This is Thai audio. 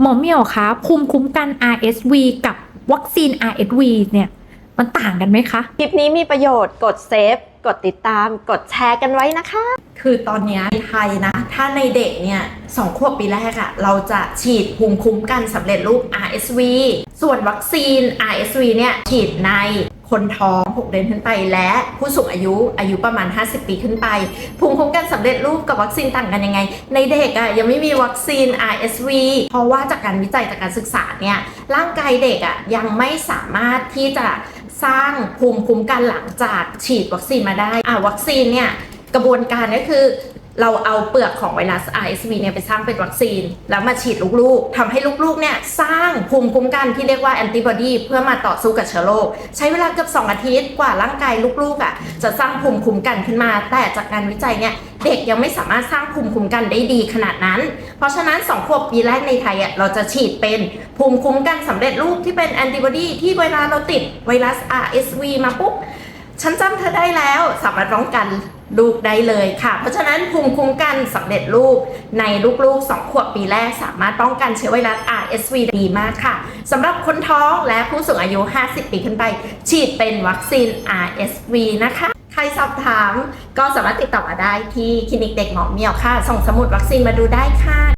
หมอเหมียวคะภูมิคุ้มกัน RSV กับวัคซีน RSV เนี่ยมันต่างกันไหมคะ คลิปนี้มีประโยชน์กดเซฟ กดติดตาม กดแชร์กันไว้นะคะ คือตอนเนี้ยในไทยนะ ถ้าในเด็กเนี่ยสองขวบปีแรกอะเราจะฉีดภูมิคุ้มกันสำเร็จรูป RSV ส่วนวัคซีน RSV เนี่ยฉีดใน คนท้อง 6 เดือนขึ้นไป และผู้สูงอายุอายุประมาณ 50 ปีขึ้นไป ภูมิคุ้มกันสำเร็จรูปกับวัคซีนต่างกันยังไง ในเด็กอะยังไม่มีวัคซีน RSV เพราะว่าจากการวิจัยจากการศึกษาเนี่ยร่างกายเด็กอะยังไม่สามารถที่จะสร้างภูมิคุ้มกันหลังจากฉีดวัคซีนมาได้อ่าวัคซีนเนี่ยกระบวนการก็คือ เราเอาเปลือกของไวรัส RSV เนี่ยไปสร้างเป็นวัคซีน แล้วมาฉีดลูกๆทำให้ลูกๆเนี่ยสร้างภูมิคุ้มกันที่เรียกว่าแอนติบอดีเพื่อมาต่อสู้กับเชื้อโรคใช้เวลาเกือบ2อาทิตย์กว่าร่างกายลูกๆอะจะสร้างภูมิคุ้มกันขึ้นมา แต่จากการวิจัยเนี่ยเด็กยังไม่สามารถสร้างภูมิคุ้มกันได้ดีขนาดนั้น เพราะฉะนั้น 2 ขวบปีแรกในไทยอะเราจะฉีดเป็นภูมิคุ้มกันสำเร็จรูปที่เป็นแอนติบอดีที่เวลาเราติดไวรัส RSV มาปุ๊บฉันจำเธอได้แล้วสามารถป้องกัน ลูกได้เลยค่ะ เพราะฉะนั้นภูมิคุ้มกันสำเร็จรูปในลูกๆ 2 ขวบปีแรกสามารถป้องกันเชื้อไวรัส RSV ดีมากค่ะสำหรับคนท้องและผู้สูงอายุ 50 ปีขึ้นไป ฉีดเป็นวัคซีน RSV นะคะ ใครสอบถามก็สามารถติดต่อมาได้ที่คลินิกเด็กหมอเมียวค่ะ ส่งสมุดวัคซีนมาดูได้ค่ะ